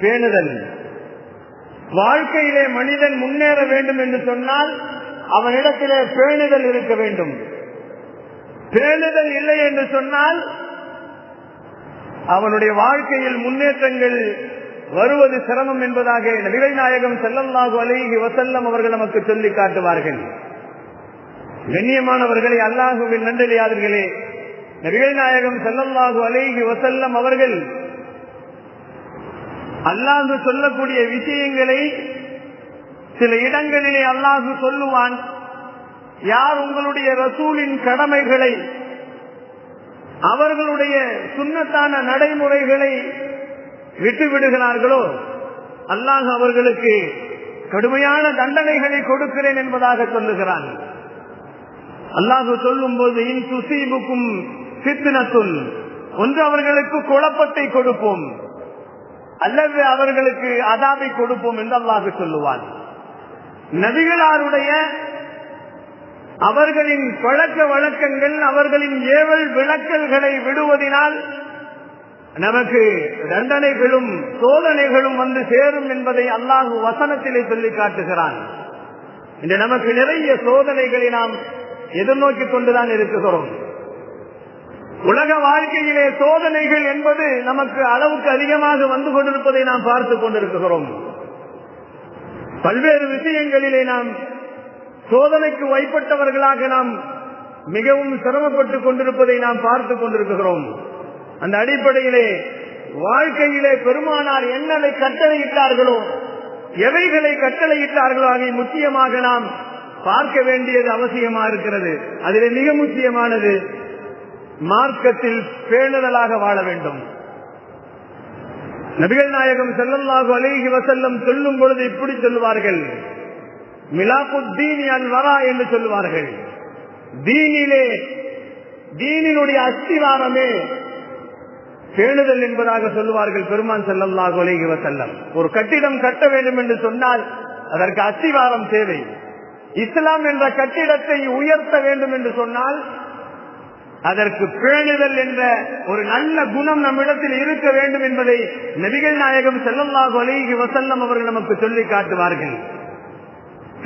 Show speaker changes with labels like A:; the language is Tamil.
A: பேணுதல். வாழ்க்கையிலே மனிதன் முன்னேற வேண்டும் என்று சொன்னால் அவனிடத்திலே பேணுதல் இருக்க வேண்டும். பேணுதல் இல்லை என்று சொன்னால் அவனுடைய வாழ்க்கையில் முன்னேற்றங்கள் வருவது சிரமம் என்பதாக நபிகள் நாயகம் செல்லல்லாஹு அலைகி வசல்லம் அவர்கள் நமக்கு சொல்லி காட்டுவார்கள். கண்ணியமானவர்களை அல்லாஹுவின் நன்றலியாதர்களே நபிகள் நாயகம் செல்லல்லாஹு அலைகி வசல்லம் அவர்கள் அல்லாஹு சொல்லக்கூடிய விஷயங்களை சில இடங்களிலே அல்லாஹு சொல்லுவான். யார் உங்களுடைய ரசூலின் கடமைகளை அவர்களுடைய சுண்ணத்தான நடைமுறைகளை விட்டு விடுகிறார்களோ அல்லாஹ் அவர்களுக்கு கடுமையான தண்டனைகளை கொடுக்கிறேன் என்பதாக சொல்லுகிறான். அல்லாஹு சொல்லும் போது இன் சுசீபுக்கும் சித்தினத்துள் ஒன்று அவர்களுக்கு குழப்பத்தை கொடுப்போம். அல்லது அவர்களுக்கு அதாபை கொடுப்போம் என்று அல்லாஹு சொல்லுவான். நபிகளாருடைய அவர்களின் பழக்க வழக்கங்கள் அவர்களின் ஏவல் விளக்கல்களை விடுவதனால் நமக்கு தண்டனைகளும் சோதனைகளும் வந்து சேரும் என்பதை அல்லாஹு வசனத்திலே சொல்லி காட்டுகிறான். இன்று நமக்கு நிறைய சோதனைகளை நாம் எதிர்நோக்கிக் கொண்டுதான் இருக்கிறோம். உலக வாழ்க்கையிலே சோதனைகள் என்பது நமக்கு அளவுக்கு அதிகமாக வந்து கொண்டிருப்பதை நாம் பார்த்துக் கொண்டிருக்கிறோம். பல்வேறு விஷயங்களிலே நாம் சோதனைக்கு வைப்பட்டவர்களாக நாம் மிகவும் சிரமப்பட்டுக் கொண்டிருப்பதை நாம் பார்த்துக் கொண்டிருக்கிறோம். அந்த அடிப்படையிலே வாழ்க்கையிலே பெருமானார் என்னவை கட்டளையிட்டார்களோ எவைகளை கட்டளையிட்டார்களோ அதை முக்கியமாக நாம் பார்க்க வேண்டியது அவசியமா இருக்கிறது. அதிலே மிக முக்கியமானது மார்க்கத்தில் பேணுதலாக வாழ வேண்டும். நபிகள் நாயகம் செல்லல்லாக அழகி வசல்லம் சொல்லும் பொழுது இப்படி சொல்லுவார்கள். மிலாபுத்தீன் அல் வரா என்று சொல்லுவார்கள். தீனிலே தீனினுடைய அஸ்திவாரமே பேணுதல் என்பதாக சொல்லுவார்கள் பெருமான் செல்லல்லாக அழகி வசல்லம் ஒரு கட்டிடம் கட்ட வேண்டும் என்று சொன்னால் அதற்கு அஸ்திவாரம் தேவை. இஸ்லாம் என்ற கட்டிடத்தை உயர்த்த வேண்டும் என்று சொன்னால் அதற்கு பேணுதல் என்ற ஒரு நல்ல குணம் நம்மிடத்தில் இருக்க வேண்டும் என்பதை நபிகள் நாயகம் செல்லல்லாஹு அலிஹி வசல்லம் அவர்கள் நமக்கு சொல்லி காட்டுவார்கள்.